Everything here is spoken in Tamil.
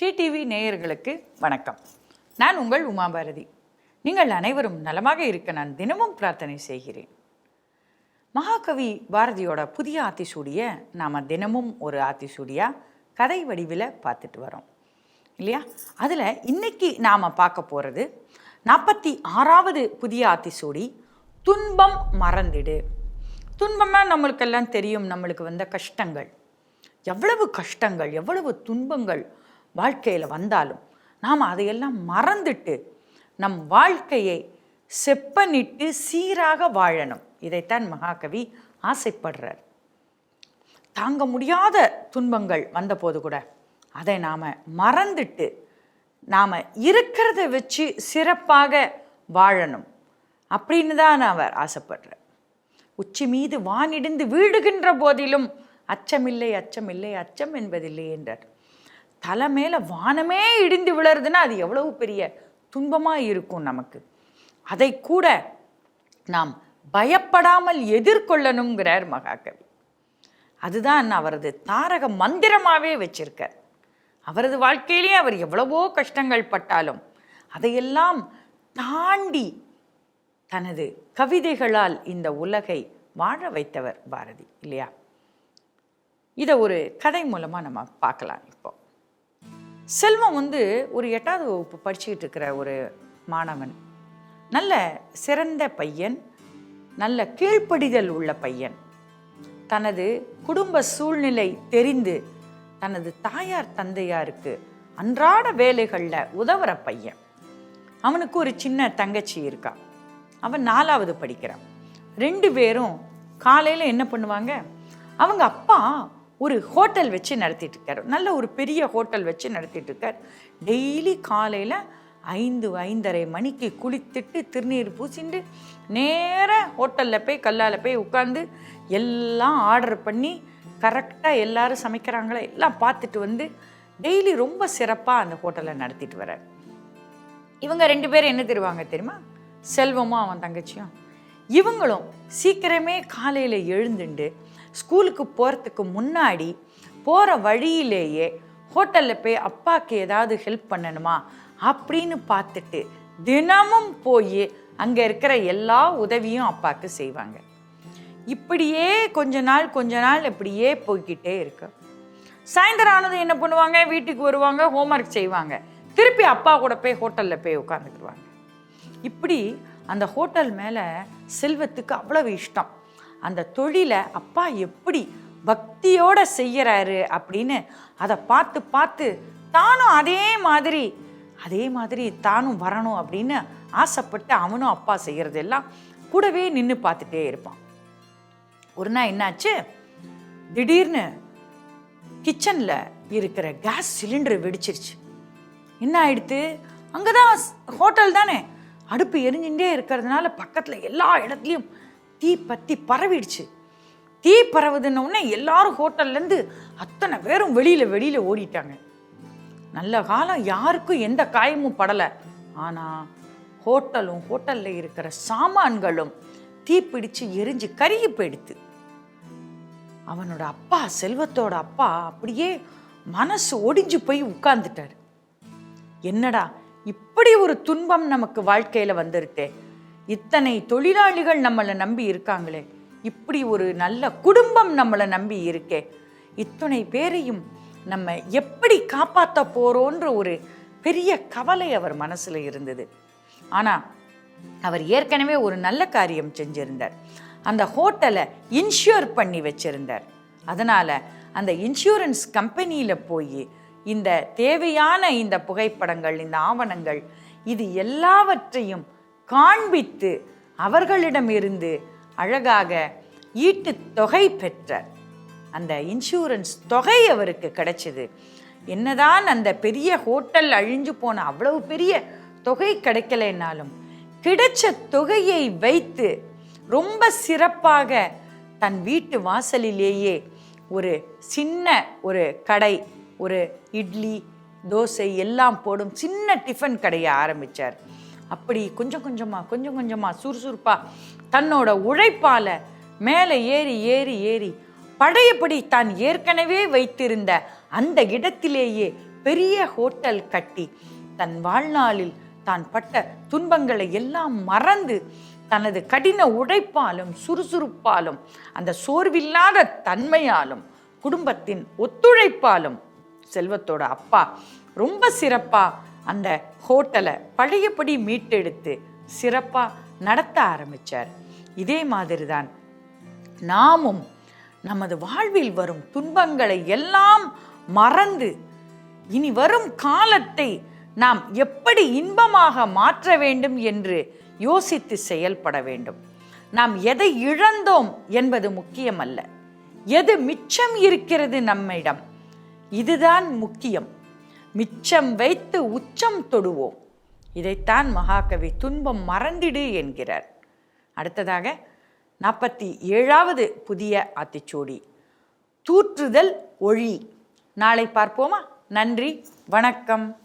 ஷீ டிவி நேயர்களுக்கு வணக்கம். நான் உங்கள் உமாபாரதி. நீங்கள் அனைவரும் நலமாக இருக்க நான் தினமும் பிரார்த்தனை செய்கிறேன். மகாகவி பாரதியோட புதிய ஆத்திசூடிய நாம் தினமும் ஒரு ஆத்திசூடியா கதை வடிவில் பார்த்துட்டு வரோம். இல்லையா? அதில் இன்னைக்கு நாம் பார்க்க போகிறது நாற்பத்தி ஆறாவது புதிய ஆத்திசூடி துன்பம் மறந்திடு. துன்பம்னா நம்மளுக்கெல்லாம் தெரியும் நம்மளுக்கு வந்த கஷ்டங்கள். எவ்வளவு கஷ்டங்கள் எவ்வளவு துன்பங்கள் வாழ்க்கையில் வந்தாலும் நாம் அதையெல்லாம் மறந்துட்டு நம் வாழ்க்கையை செப்பனிட்டு சீராக வாழணும். இதைத்தான் மகாகவி ஆசைப்படுறார். தாங்க முடியாத துன்பங்கள் வந்தபோது கூட அதை நாம் மறந்துட்டு நாம் இருக்கிறத வச்சு சிறப்பாக வாழணும் அப்படின்னு தான் அவர் ஆசைப்படுறார். உச்சி மீது வானிடிந்து வீடுகின்ற போதிலும் அச்சமில்லை அச்சமில்லை அச்சம் என்பதில்லை என்றார். தலை மேலே வானமே இடிந்து விழறதுன்னா அது எவ்வளவு பெரிய துன்பமாக இருக்கும் நமக்கு. அதை கூட நாம் பயப்படாமல் எதிர்கொள்ளணுங்கிறார் மகாகவி. அதுதான் அவரது தாரக மந்திரமாகவே வச்சிருக்கார். அவரது வாழ்க்கையிலேயே அவர் எவ்வளவோ கஷ்டங்கள் பட்டாலும் அதையெல்லாம் தாண்டி தனது கவிதைகளால் இந்த உலகை வாழ வைத்தவர் பாரதி இல்லையா? இதை ஒரு கதை மூலமாக நம்ம பார்க்கலாம். செல்வம் வந்து ஒரு எட்டாவது வகுப்பு படிச்சுக்கிட்டு இருக்கிற ஒரு மாணவன். நல்ல சிறந்த பையன் நல்ல கீழ்ப்படிதல் உள்ள பையன். தனது குடும்ப சூழ்நிலை தெரிந்து தனது தாயார் தந்தையாருக்கு அன்றாட வேலைகளில் உதவுற பையன். அவனுக்கு ஒரு சின்ன தங்கச்சி இருக்கா. அவன் நாலாவது படிக்கிறான். ரெண்டு பேரும் காலையில் என்ன பண்ணுவாங்க? அவங்க அப்பா ஒரு ஹோட்டல் வச்சு நடத்திட்டு இருக்காரு நல்ல ஒரு பெரிய ஹோட்டல் வச்சு நடத்திட்டு இருக்கார் டெய்லி காலையில் ஐந்து ஐந்தரை மணிக்கு குளித்துட்டு திருநீர் பூசிண்டு நேராக ஹோட்டலில் போய் கல்லால் போய் உட்காந்து எல்லாம் ஆர்டர் பண்ணி கரெக்டாக எல்லாரும் சமைக்கிறாங்களா எல்லாம் பார்த்துட்டு வந்து டெய்லி ரொம்ப சிறப்பாக அந்த ஹோட்டலை நடத்திட்டு வர இவங்க ரெண்டு பேரும் என்ன தருவாங்க தெரியுமா? செல்வமும் அவன் தங்கச்சியும். இவங்களும் சீக்கிரமே காலையில் எழுந்துண்டு ஸ்கூலுக்கு போகிறதுக்கு முன்னாடி போகிற வழியிலேயே ஹோட்டலில் போய் அப்பாவுக்கு ஏதாவது ஹெல்ப் பண்ணணுமா அப்படின்னு பார்த்துட்டு தினமும் போய் அங்கே இருக்கிற எல்லா உதவியும் அப்பாவுக்கு செய்வாங்க. இப்படியே கொஞ்ச நாள் கொஞ்ச நாள் இப்படியே போய்கிட்டே இருக்கு. சாயந்தரம் ஆனது என்ன பண்ணுவாங்க? வீட்டுக்கு வருவாங்க ஹோம்ஒர்க் செய்வாங்க. திருப்பி அப்பா கூட போய் ஹோட்டலில் போய் உட்காந்துக்கிடுவாங்க இப்படி அந்த ஹோட்டல் மேலே செல்வத்துக்கு அவ்வளவு இஷ்டம். அந்த தொழிலை அப்பா எப்படி பக்தியோட செய்கிறாரு அப்படின்னு அதை பார்த்து பார்த்து தானும் அதே மாதிரி அதே மாதிரி தானும் வரணும் அப்படின்னு ஆசைப்பட்டு அவனும் அப்பா செய்கிறதெல்லாம் கூடவே நின்று பார்த்துட்டே இருப்பான். ஒரு நாள் என்னாச்சு? திடீர்னு கிச்சனில் இருக்கிற கேஸ் சிலிண்டர் வெடிச்சிருச்சு. என்ன ஆயிடுத்து? அங்கே தான் ஹோட்டல் தானே? அடுப்பு எரிஞ்சுட்டே இருக்கிறதுனால பக்கத்தில் எல்லா இடத்துலையும் தீ பற்றி பரவிடுச்சு. தீ பரவுதுன்னொடனே எல்லாரும் ஹோட்டல்லேருந்து அத்தனை பேரும் வெளியில் வெளியில் ஓடிட்டாங்க. நல்ல காலம் யாருக்கும் எந்த காயமும் படலை. ஆனால் ஹோட்டலும் ஹோட்டலில் இருக்கிற சாமான்களும் தீப்பிடிச்சு எரிஞ்சு கருகி போயிடுத்து. அவனோட அப்பா செல்வத்தோட அப்பா அப்படியே மனசு ஒடிஞ்சு போய் உட்கார்ந்துட்டார். என்னடா இப்படி ஒரு துன்பம் நமக்கு வாழ்க்கையில் வந்துருத்தே இத்தனை தொழிலாளிகள் நம்மளை நம்பி இருக்காங்களே. இப்படி ஒரு நல்ல குடும்பம் நம்மளை நம்பி இருக்கே. இத்தனை பேரையும் நம்ம எப்படி காப்பாற்ற போகிறோன்ற ஒரு பெரிய கவலை அவர் மனசில் இருந்தது. ஆனால் அவர் ஏற்கனவே ஒரு நல்ல காரியம் செஞ்சிருந்தார். அந்த ஹோட்டலை இன்ஷூர் பண்ணி வச்சிருந்தார். அதனால் அந்த இன்சூரன்ஸ் கம்பெனியில் போய் இந்த தேவையான இந்த புகைப்படங்கள் இந்த ஆவணங்கள் இது எல்லாவற்றையும் காண்பித்து அவர்களிடமிருந்து அழகாக ஈட்டு தொகை பெற்றார் அந்த இன்சூரன்ஸ் தொகை அவருக்கு கிடைச்சது. என்னதான் அந்த பெரிய ஹோட்டல் அழிஞ்சு போன அவ்வளவு பெரிய தொகை கிடைக்கலைன்னாலும் கிடைச்ச தொகையை வைத்து ரொம்ப சிறப்பாக தன் வீட்டு வாசலிலேயே ஒரு சின்ன ஒரு கடை ஒரு இட்லி தோசை எல்லாம் போடும் சின்ன டிஃபன் கடையை ஆரம்பித்தார் அப்படி கொஞ்சம் கொஞ்சமாக கொஞ்சம் கொஞ்சமாக சுறுசுறுப்பாக தன்னோட உழைப்பால் மேலே ஏறி ஏறி ஏறி பழையபடி தான் ஏற்கனவே வைத்திருந்த அந்த இடத்திலேயே பெரிய ஹோட்டல் கட்டி தன் வாழ்நாளில் தான் பட்ட துன்பங்களை எல்லாம் மறந்து தனது கடின உழைப்பாலும் சுறுசுறுப்பாலும் அந்த சோர்வில்லாத தன்மையாலும் குடும்பத்தின் ஒத்துழைப்பாலும் செல்வத்தோட அப்பா ரொம்ப சிறப்பா அந்த ஹோட்டலை பழையபடி மீட்டெடுத்து சிறப்பாக நடத்த ஆரம்பித்தார் இதே மாதிரி தான் நாமும் நமது வாழ்வில் வரும் துன்பங்களை எல்லாம் மறந்து இனி வரும் காலத்தை நாம் எப்படி இன்பமாக மாற்ற வேண்டும் என்று யோசித்து செயல்பட வேண்டும். நாம் எதை இழந்தோம் என்பது முக்கியமல்ல. எது மிச்சம் இருக்கிறது நம்மிடம்? இதுதான் முக்கியம். மிச்சம் வைத்து உச்சம் தொடுவோம். இதைத்தான் மகாகவி துன்பம் மறந்திடு என்கிறார். அடுத்ததாக நாற்பத்தி ஏழாவது புதிய ஆத்திச்சூடி. தூற்றுதல் ஒழி. நாளை பார்ப்போமா? நன்றி. வணக்கம்.